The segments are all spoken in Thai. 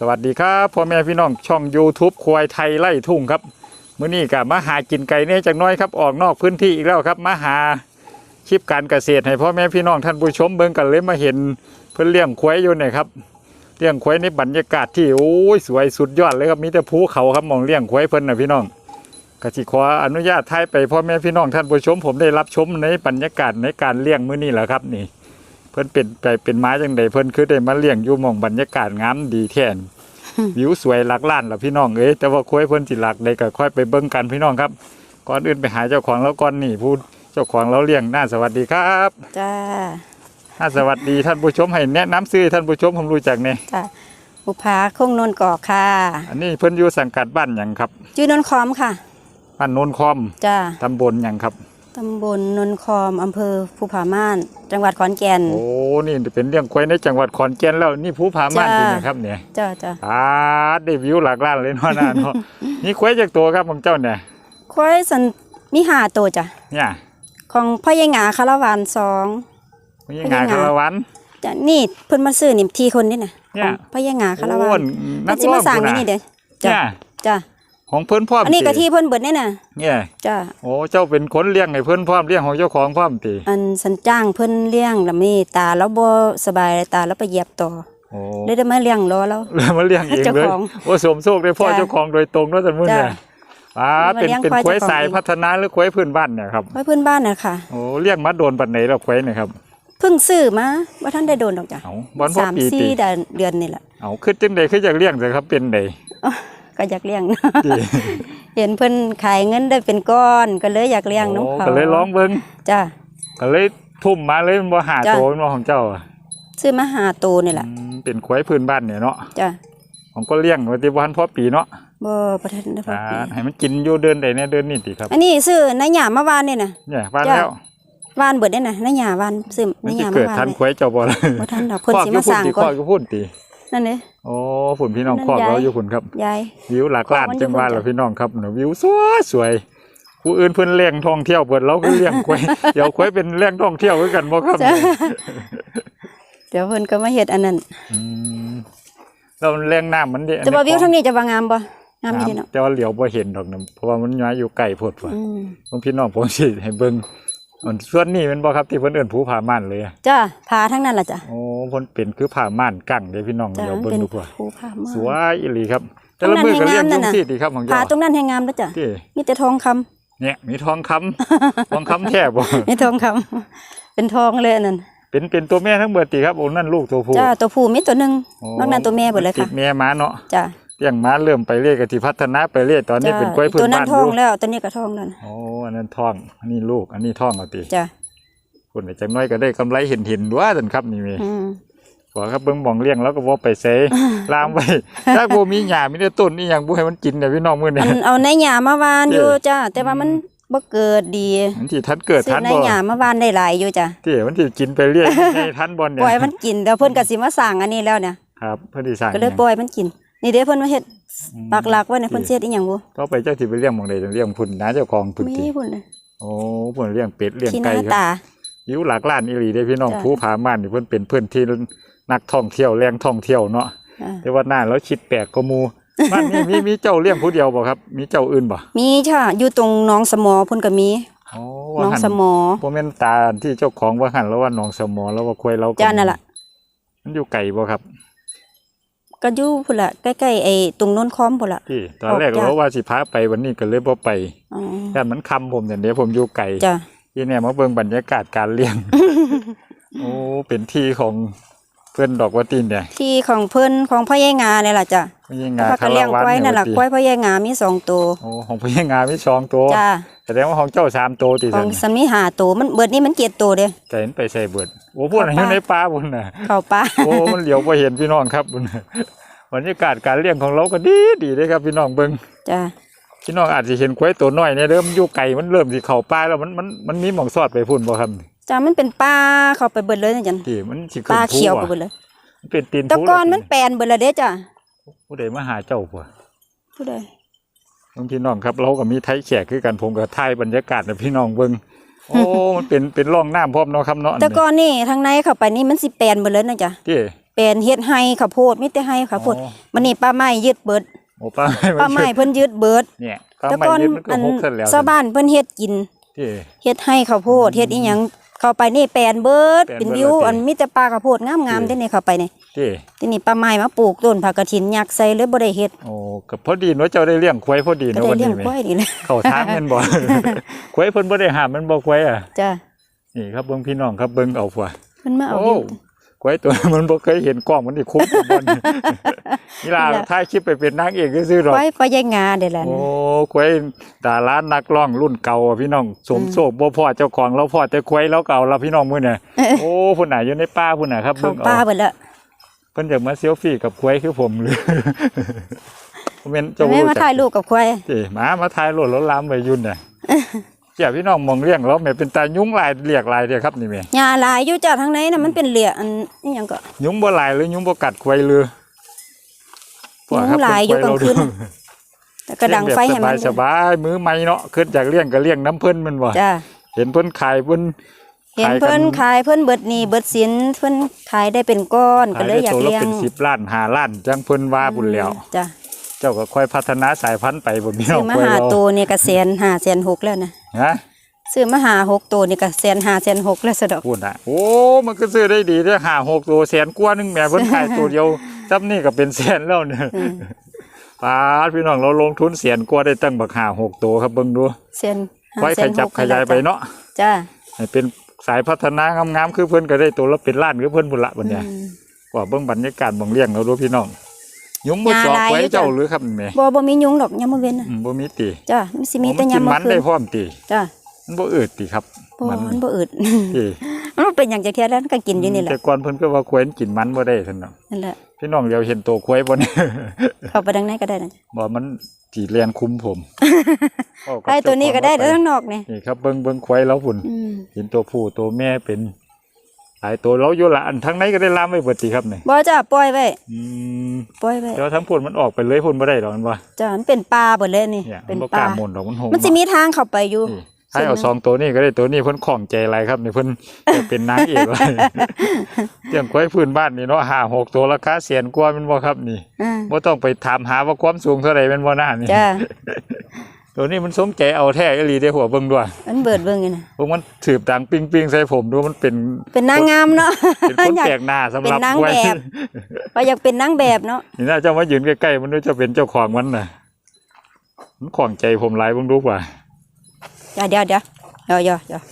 สวัสดีครับพ่อแม่พี่น้องช่อง YouTube ควายไทยไล่ทุ่งครับมื้อนี้ก็มาหากินไก่เนี่ยจักน้อยครับออกนอกพื้นที่อีกแล้วครับมาหาคลิปการเกษตรให้พ่อแม่พี่น้องท่านผู้ชมเบิ่งกันเลยมาเห็นเพิ่นเลี้ยงควายอยู่เนี่ยครับเลี้ยงควายในบรรยากาศที่โอ้ยสวยสุดยอดเลยครับมีแต่ภูเขาครับมองเลี้ยงควายเพิ่นนะพี่น้องกสิขออนุญาตถ่ายไปพ่อแม่พี่น้องท่านผู้ชมผมได้รับชมในบรรยากาศในการเลี้ยงมื้อนี้แหละครับนี่ พิ่นเป็นไปเป็นไม้จังใดเพิ่นคือได้มาเลี้ยงอยู่หมองบรรยากาศงามดีแท้นวิวสวยหลักล้านล่ะพี่น้องเอ้ยแต่ว่าคุยเพิ่นสิหลักใดก็ค่อยไปเบิ่งกันพี่น้องครับ ก่อนอื่นไปหาเจ้าของแล้วก่อนนี่ผู้เจ้าของเราเลี้ยงน่าสวัสดีครับจ้าน่าสวัสดีท่านผู้ชมให้แนะนำซื้อให้ท่านผู้ชมผมรู้จักเนี่ยจ้าบุภาคงนนกอกค่ะ อันนี้เพิ่นอยู่สังกัดบ้านหยังครับชื่อนนคอมค่ะบ้านโนนคอมจ้าตำบลหยังครับ ตำบลนนคอมอำเภอภูผาม่าน จังหวัดขอนแก่น โอ้นี่เป็นเรื่องควายในจังหวัดขอนแก่นแล้วนี่ผู้พาม่านจ้าจริงนะครับเนี่ยจ้าจ้าอ่าได้วิวหลักล้านเลยเนาะน่าเนาะนี่ควายจากตัวครับของเจ้าเนี่ยควายสันมีหาตัวจ้ะเนี่ยของพ่อใหญ่หงาคาราวานสองมีงานคารวันจ้ะนี่เพิ่นมาซื้อนี่ทีคนนี่น่ะเนี่ขอยงพ่อใหญ่หงาคาราวาโอ้นนัเพิ่กนสิร้อมางสั่งพุ่นนี่น่ะนี่เด้อจ้ะเนี่ยจ้ะ ของเพิ่นพร้อมอันนี้ก็ติที่เพิ่นเบิดนี่น่ะเนี่ยจ้ะโอ้เจ้าเป็นคนเลี้ยงให้เพิ่นพร้อมเลี้ยงของเจ้าของพร้อมติอันสันจ้างเพิ่นเลี้ยงแล้วนี่ตาแล้วบ่สบายตาแล้วไปเหยียบต่อโอ้เลยได้มาเลี้ยงรอแล้วแล้วมาเลี้ยงเองเจ้าเลยของโอ้สมโชคได้พ่อจ้ะเจ้าของโดยตรงเนาะท่านผู้เนี่ยจ้ะอ่ามาเป็นเลี้ยงเป็นควายควายเจ้าของสายเองพัฒนาหรือควายพื้นบ้านเนี่ยครับไว้พื้นบ้านน่ะค่ะโอ้เลี้ยงมาโดนปันไหนแล้วควายเนี่ยครับเพิ่งซื้อมาว่าท่านได้โดนดอกจ้ะเอาบอนพ่อสามปีสี่ติเดือนเดือนนี่แหละเอาคือจังใดคืออยากเลี้ยงแต่ครับเป็นใด ก็อยากเลี้ยงติเห็นเพิ่นขายเงินได้เป็นก้อน ก็เลยอยากเลี้ยงน้องโอ้เขาก็เลยร้องเบิ่งจ้ะก็เลยทุ่มมาเลยมันบ่หาจ้ะโตมันบ่ของเจ้าอะซื้อมาหาตัวนี่แหละอืมเป็นควายพื้นบ้านเนี่ยเนาะจ้ะผมก็เลี้ยงไว้ที่บ้านพ่อปีเนาะบ่ประทันได้พออ่าปีให้มันกินอยู่เดินได้เนี่ยเดินนี่ติครับ อันนี้ซื้อในหยามาวานนี่น่ะเนี่ยบ้านจ้ะแล้ววานเบิดได้น่ะในหยาวานซื้อมัในนหจะยาเกิมาดวานทันเลยควายเจ้าบ่ล่ะบ่ทันดอกเพิ่นสิมาคสร้างอยู่ก่พุ่อนติคอกก็พุ่นติ นั่นเด้โอ้ผุ่นพี่น้องนั่นคอกเรายายอยู่พุ่นครับยายวิวหลักล้านคอกมันอยู่จังหวัดพุ่นจ้ะล่ะพี่น้องครับวิวสวยสวยผู้อื่นเพิ่นเลี้ยงท่องเที่ยวเพิ่นเราก็เลี้ยงควายเดี๋ยวควายเป็นเลี้ยงท่องเที่ยวคือกันบ่ครับจ้ะเดี๋ยวเพิ่นก็มาเฮ็ดอันนั้นอืมเราเลี้ยงน้ำมันดิจะบ่วิวทางนี้จะว่างามบ่งามอยู่เดีเนาะแต่ว่าเหลียวบ่เห็นดอกนะเพราะว่ามันย้ายอยู่ไกลโพดว่าอืมบางพี่น้องผมสิให้เบิ่ง อันส่วนนี้แมันบ่ครับที่เพิ่นเอิ้นภูผาม่านเลยอะจ้ะพาทั้งนั้นล่ะจ้ะโอ้เพิ่นเป็นคือผาม่านกั้งเด้พี่น้องจ้ะเดี๋ยวเบิ่งเป็นดูกว่าภูผาม่านสวยอีหลีครับ แต่ตรงละนั้นมือก็เลี้ยงให้จุงามนั่นน่ะงซี่ดีครับของผาเจ้าตรงนั้นให้งามแล้วจ้ะที่มีแต่ทองคำเนี่ยมีทองคำ ทองคำแท้บ่ มีทองคำเป็นทองเลยอันนั่นเป็นเป็นตัวแม่ทั้งเบิดติครับโอ้นั่นลูกตัวผู้จ้าตัวผู้มีตัวหนึงโอ้นอกนั้นตัวแม่หมดเลยติค่ะดแม่มาเนาะ จ้า เลี้ยงม้าเริ่มไปเรื่อยก็สิพัฒนาไปเรื่อยตอนนี้จ้าเป็นกล้วยพื้ตัวนนั้นบ้านทอองยู่แล้วตัวนี้ก็ทองแล้วนะโอ้อันนั้นทองอันนี้ลูก อันนี้ทองเอาติจ้าคนจังน้อยก็ได้กำไรเห็นเห็นๆด้วยท่านครับนี่แมีอืมขอครับเบิ่งหมองเลี้ยงแล้วก็บ่ไปเสยลามไว้ถ้าบ่มีหญ้ามีแต่ต้นนี่หยังบ่ให้มันกินเนี่ยพี่น้องมื้ออันี้นเอาในหยามาวานอยู่เจ้จ้าแต่ว่ามันบ่เกิดดีมันสิทันเกิดซื้ทัอนในบ่หยามาวานได้หลายอยู่จ้าที่มันสิกินไปเรื่อยให้ทันบ่เนี่ปล่อยยมันกินแล้วเพิ่นก็สิมาสั่งอันนี้แล้วเนี่ยครับ เพิ่นสิสร้างก็เลยปล่อยมันกิน นี่เด้เพิ่นมาเฮ็ดปักหลักไว้เนี่ยเพิ่นสิเฮ็ดอีหยังบ่ต่อไปเจ้าสิไปเลี้ยงหม่องใดต้องเลี้ยงพุ่นนะเจ้าของพุ่นมีติพุ่นเลยโอ้พุ่นเลี้ยงเป็ดเลี้ยงที่หไก่น้าครับตาอยู่หลักล้านอีหลีเด้พี่น้องจ้ะภูผาม่านนี่เพิ่นเป็นพื้นที่นักท่องเที่ยวแหล่งท่องเที่ยวเนาะอ่าแต่ว่าหน้าแล้วคิดแปลกก็มูบ้านนี้มีมีเจ้าเลี้ยงผู้เดียวบ่ครับ มีเจ้าอื่นบ่มีค่ะอยู่ตรงหนองสมอพุ่นก็มีโอ้หนองสมอบ่แม่นตาที่เจ้าของว่าหันแล้วว่าหนองสมอแล้วว่าควยเราก็จ้านั่นล่ะมันอยู่ไกลบ่ครับ ก็อยู่พุ่นละใกล้ๆไอ้ตรงโน้นคอมพุ่นละที่ตอนแรกออกจาก เราว่าสิพาไปวันนี้ก็เลยบ่ไปอ๋อแต่มันคำผมอย่างเดียวผมอยู่ไกลจ้ะที่เนี่ยมาเบิ่งบรรยากาศการเลี้ยง โอ้เป็นที่ของเพื่อนดอกวัตีนเนี่ยที่ของเพิ่นของพ่อใหญ่งาเนี่ยล่ะจ้ะไม่ใช่แล้วงาก็คารเลี้ยงวันไว้เนี่ยนั่นล่ะว่าติกล้วยพ่อใหญ่งามีสองตัวโอ้ของพี่งามีสองตัวจ้า แสดงว่าของเจ้าสามตัวติขสัองนสามีหาตัวมันเบิดนี่มันเจ็ดตัวเด้จะเห็นไปใส่เบิดโอ้พูดอะไรอยู่ในป่าพุ่นน่ะ เข้าป่า โอ้ มันเหลียวไปเห็นพี่น้องครับพุ่นน่ะบรรยากาศการเลี้ยงของเราก็ดีดีเลยครับพี่น้องเบิ่งจ้ะพี่น้องอาจจะเห็นควายตัวน้อยเนี่ยเริ่มนอยู่ไกลมันเริ่มสิเข้าป่าแล้วมันมันมันมีหม่องซอดไปพุ่นบ่ครับจ้ะมันเป็นป่าเข้าไปเบิดเลยนะจันที่มันสิขึ้นป่าภูเขียวไปอะเบิดเลยมันเป็นตีนแตะภูกอนแล้วมันแปลนเบิดละเด้จ้ะผู้ใดมาหาเจ้าป่ะผู้ใด บางพี่น้องครับเราก็มีไทยแขกคือกันผมก็ถ่ายบรรยากาศให้พี่น้องเบิ่งโอ้มันเป็นเป็นร่องน้ำพร้อมเนาะครับเนาะแตะกอนนี่ทางในเข้าไปนี่มันสิแปลนเบิดเลยนะจ้ะที่แปลนเฮ็ดให้ข้าวโพดมีแต่ให้ข้าวโพดอ๋อมันนี่ป้าไม้ยึดเบิดโอ้ป้าป้าไม้เพิ่นยึดเบิดเนี่ยป้าแต่ไม้ก่อนยึดมันก็อันหกเส้นแล้วชาวบ้านเพิ่นเฮ็ดกินที่เฮ็ดให้ข้าวโพดเฮ็ดอีหยังเข้าไปนี่แปลนเบิดแปลนเป็นเบิดวิวเลยติอันมีแต่ปลาข้าวโพดงามติๆเด้นี่เข้าไปนี่ ที่ทีนี้ป้าไม้มาปลูกต้นผักกระถินยักษ์ใส่เลยบ่ได้เฮ็ดโอ้ก็พอดีเนาะเจ้าได้เลี้ยงควายพอดีก็เนาะได้วันเลี้ยนี้งแหมควายนี่แหละเข้าทางแม่นบ่ ควายเพิ่นบ่ได้ห้ามมันบ่ควายอะจ้ะนี่ครับเบิ่งพี่น้องครับเบิ่งเอาฟัวเพิ่นมาเอาโอ้อยู่ควายตัวมันบ่เคยเห็นกล้องมันนี่คุ้มกับบนนี่ล่ะนี่ล่ะ ถ่ายคลิปไปเป็นนางเอกซื่อๆดอก ควายควายยายงาเด้ล่ะโอ้ควายดารานักร้องรุ่นเก่าอะพี่น้องสมโชคบ่พ่อเจ้าของเราพ่อแต่ควายเราเก่าเราพี่น้องมื้อน่ะโอ้พุ่นน่ะอยู่ในป่าพุ่นน่ะครับเข้าเบิ่งป่าเอาเบิดแล้ว เพิ่นอยากมาเซลฟี่กับควายคือผมหรือผมเป็นจะเจ้าแม่รู้มาจักถ่ายรูปกับควายเจ้มามาถ่ายรถแล้วลามไปยุ่นน่ะเจ้าพี่น้องมองเลี้ยงแล้วแม่เป็นตายุงลายเรียกลายเด้อครับนี่แม่หญ้าหลายอยู่จ้ะทางไหนน่ะมันเป็นเหลี่ยอันอีหยังก็ยุงบ่ลายหรือยุงบ่กัดควายเรือยุงหลายอยู่กลางคืนน่ะแต่กระดังไฟให้มันสบายๆมือใหม่เนาะขึ้นจากเลี้ยงก็เลี้ยงน้ำเพิ่นแมันบ่จ้ะเห็นเพิ่นขายเพิ่น เห็นเพิ่นขายเพิ่นเบิดหนี่เบิดสินเพิ่นขายได้เป็นก้อนก็ขายเลได้ยอยาตักวละเลี้ยงเป็น10ล้าน5ล้านจังเพิ่นว่าพุ่นแล้วจ้ะเจ้าก็ค่อยพัฒนาสายพันธุ์ไปบ่มีซื้น้อองมาควายหาเราตัวนี่ก็แสนห้าแสนหกแล้วนะฮะซื้อมาหาหกตัวนี่ก็แสนห้าแสนหกแล้วสะดอกพูดน่ะโอ้ มันก็ซื้อได้ดีเด้อ5 6ตัวแสนกว่านึงแหม่เพิ่นขายตัวเดียวจับนี่ก็เป็นแสนแล้วเนี่ยอืมปาดพี่น้องเราลงทุนแสนกว่าได้ตั้งบัก5 6ตัวครับเบิ่งดูแสนห้าไว้แสขนหยับกขยายไปเนาะจ้ะให้เป็น สายพัฒนางามๆคือเพิ่นก็ได้ตัวละเป็นล้านคือเพิ่นพุ่นละบัดเนี้ยอืมว่าเบิ่งบรรยากาศบ่งเลี้ยงเราดูพี่น้องยุงบ่จอกหญ้าหลายไว้อยู่จ้ะเจ้าหรือครับแม่บ่บ่มียุงดอกยามมื้อเว้นน่ะอืมบ่มีติจ้ะมันสิมีแต่อ๋อยามกินมื้มัอนคืได้นพร้อมติจ้ะมันบ่อืดติครับบ่มันมันบ่อึดติ มันเป็นหยังจักเที่ยแล้วมันก็กินอยู่นี่แหละแต่ก่อนเพิ่นก็ว่าควายกินมันบ่ได้ซั่นเนาะนั่นแหละพี่น้องเดี๋ยวเห็นตัวควายบ่เนี่ยเข้าไปทางไหนก็ได้นะบ่มันสิเลียนคุมผมเว้ากับไอ้ตัวนี้ก็ได้เจ้าของแต่ข้างนอกนี่นี่ครับเบิ่งเบิ่งควายแล้วพุ่นอืมเห็นตัวผู้ตัวแม่เป็นหลายตัวเราอยู่ละอันทั้งไหนก็ได้ลามไว้เบิดติครับนี่บ่จ้ะปล่อยไว้อืมปล่อยไว้แต่ว่าทั้งพุ่นมันออกไปเลยพุ่นบ่ได้ดอกมันว่าจ้ะมันเป็นปลาเบิดเลยนี่เนี่ยมัเป็นนบ่กปล้าลาหมุนดอกมันโหงมันสิมีทางเข้าไปอยู่นี่ ให้เอาสองตัวนี้ก็ได้ตัวนี้เพิ่นของใจอะไรครับนี่เพิ่นจะเป็นนางเอกเลยเรื่องควายพื้นบ้านนี่เนาะห้าหกตัวราคาแสนกว่าแม่นบ่ครับนี่อ่าบ่ต้องไปถามหาว่าความสูงเท่าไหร่แม่นบ่น่านี่จ้ะตัวนี้มันสมใจเอาแท้อีหลีได้หัวเบิ่งด้วยมันเบิดเบิ่งอยู่นะพวกมันถืบดังปิ้งปิ้งๆใส่ผมดูมันเป็น เป็นนางงามเนาะเป็นคนอยากแปลกหน้าสำหรับเป็นนางควายแบบว่าอยากเป็นนางแบบเนาะนี่น่าจะมายืนใกล้ๆมันด้วยจะเป็นเจ้าของมันน่ะมันของใจผมหลายเบิ่งดูกว่า เดี๋ยวเดี๋ยวเดี๋ยวเดี๋ยวเดี๋ยวเดี๋ยว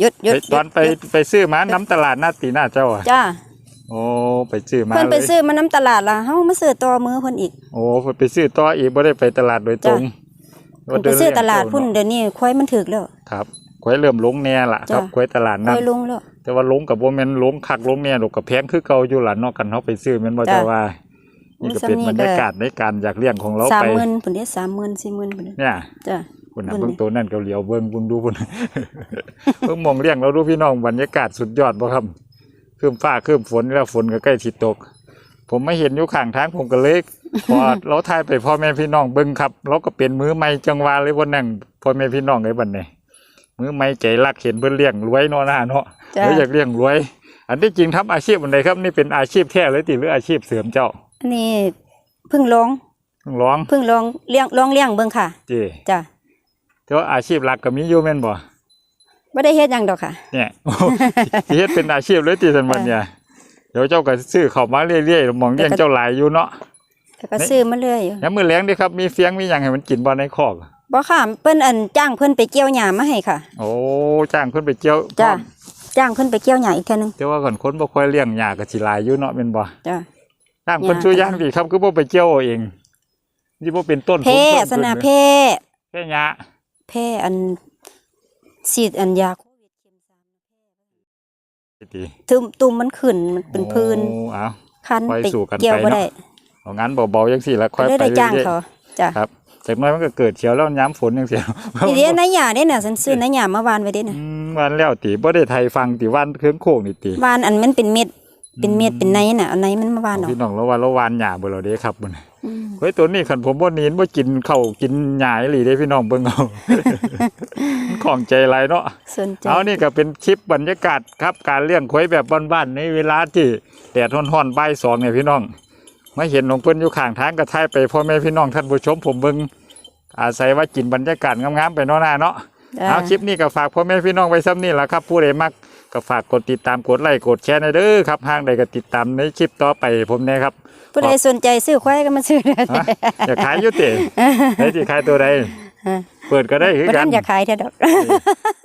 หยุดหยุดไปตอนไปหยุดไปซื้อมาน้ำตลาดหน้าตีหน้าเจ้าอะจ้าโอ้ไปซื้อมาเพิ่นเลไปยซื้อมาน้ำตลาดละเฮามาซื้อต่อมือเพิ่นอีก โอ้ไปซื้อต่ออีกบ่ได้ไปตลาดโดยตรงเพิ่นไปซื้อตลาดพุ่นเดิเดี๋ยวนี้ควายมันถึกแล้ว ครับควายเริ่มลงแน่ล่ะครับจ้ะ ควายตลาดควานั้นยลงแล้ว แต่ว่าลงกับบ่แม่นลงคักลงแน่ดอกกับแพงคือเก่าอยู่ล่ะเนอกกันเฮาไปซื้อแม่นบ่จ้ะ เจ้าว่า นี่ก็เป็นมีบรซ้ำนี่รก็ยากาศในการอยากเลี้ยงของเราสามไป หมื่นพุ่นเด้สามหมื่นสี่หมื่นพุ่นเด้เนี่ย จ้ะ คุณน่ะเบิ่งเบิ่งดิตัวนั่นก็เหลียวเบิ่งเบิ่งดูพุ่นเบิ่งมองเลี้ยงเราดูพี่น้องบรรยากาศสุดยอดบ่ครับคืมฟ้าคืมฝนแล้วฝนก็ใกล้สิตก ผมไม่เห็นอยู่ข้างทางผมก็เลยพอเราถ่ายไปพ่อแม่พี่น้องเบิ่งครับ เราก็เป็นมือใหม่จังหวะเลยวันนั้นพ่อแม่พี่น้องไอ้บัดนี้มือใหม่ใจรักเห็นเพิ่นเลี้ยงรวยเนาะนะเนาะจ้ะเราอยากเลี้ยงรวย อันที่จริงทำอาชีพอันใดครับ นี่เป็นอาชีพแท้เลยติหรืออาชีพเสริมเจ้าอันนี้เพิ่งลองต้องร้องเพิ่งลองเลี้ยงลองเลี้ยงเบิ่งค่ะเจ้จ้ะ แต่ว่าอาชีพหลักก็มีอยู่แม่นบ่บ่ได้เฮ็ดหยังดอกค่ะ เนี่ยสิเฮ็ดเป็นอาชีพเลยติสันมันเนี่ยเดี๋ยวเจ้าก็ซื้อเข้ามาเรื่อยๆหมองเลี้ยงเจ้าหลายอยู่เนาะแต่ก็ซื้อมาเรื่อยอยู่ยามมื้อแลงเด้ครับมีเฟียงมีหยังให้มันกินบ่ในคอกบ่ค่ะเพิ่นอันจ้างเพิ่นไปเกี่ยวหญ้ามาให้ค่ะ โอ้จ้างเพิ่นไปเกี่ยวจ้ะจ้างเพิ่นไปเกี่ยวหญ้าอีกเทื่อนึงแต่ว่าก่อนคนบ่ค่อยเลี้ยงหญ้าก็สิหลายอยู่เนาะแม่นบ่จ้ะจ้างเพิ่นหญ้าช่วยย่างดีครับคือบ่ไปเกี่ยวเอาเองนี่บ่เป็นต้นแพร่ทุนสนะเพิ่แพร่แค่หญ้า แพร่อันฉีดอันยาโควิดเข็มสามติตุ่มตุ่มมันขึ้นมันเป็นพื้นโอ้เอาคันไปไปสู่กันเกี่ยวไปบ่เนาะได้เอางั้นเบาๆจังซี่แล้วค่ก็อยเลยไปได้จ้างเรื่อยเขาจ้ะๆครับจากหน้อยมันก็เกิดเฉียวแล้วย้ำฝนจังซี่ทีเดียวในหญ้าเด้น่ะฉันซื้อในหญ้ามาวานไว้เด้น่ะอืมวันแล้วติบ่ได้ไทยฟังติวันเครื่องโค้งนี่ติวานอันมันเป็นเม็ด เป็นเม็ดเป็นในน่ะเอาในมันมาวานเอาพี่น้องแล้วว่าเราวานหญ้าบ่เราเด้ครับมื้อนี้อืมเฮ้ยตัวนี้คันผมบ่หนีนบ่กินข้าวกินหญ้าอีหลีเด้พี่น้องเบิ่งเอามันของใจไรเนาะสนใจเอานี่ก็เป็นคลิปบรรยากาศครับ การเลี้ยงควายแบบบ้านๆในเวลาที่แดดร้อนๆบ่ายสองเนี่ยพี่น้องมาเห็นของเพิ่นอยู่ข้างทางก็ถ่ายไปพ่อแม่พี่น้องท่านผู้ชมผมเบิ่งอาศัยว่ากินบรรยากาศงามๆไปเนาะหน้าเนาะจ้า เอาคลิปนี้ก็ฝากพ่อแม่พี่น้องไว้ซ้ำนี่แหละครับ ผู้ใดมักก็ฝากกดติดตามกดไลค์กดแชร์ในอยเด้อครับห้างใดก็ติดตามในคลิปต่อไปผมแนะครับผู้ใดสนใจซื้อควายก็มาซื้อได้ฮะอยากขายอยุติไอ้ที่ขายตัวใดฮะเปิดก็ได้คือบ่กัทันนอยากขายแท้ดอก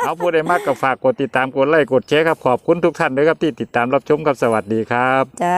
เอาผู้ใดมากก็ฝากกดติดตามกดไลค์กดแชร์ครับขอบคุณทุกท่านด้วยครับที่ติดตามรับชมครับสวัสดีครับจ้า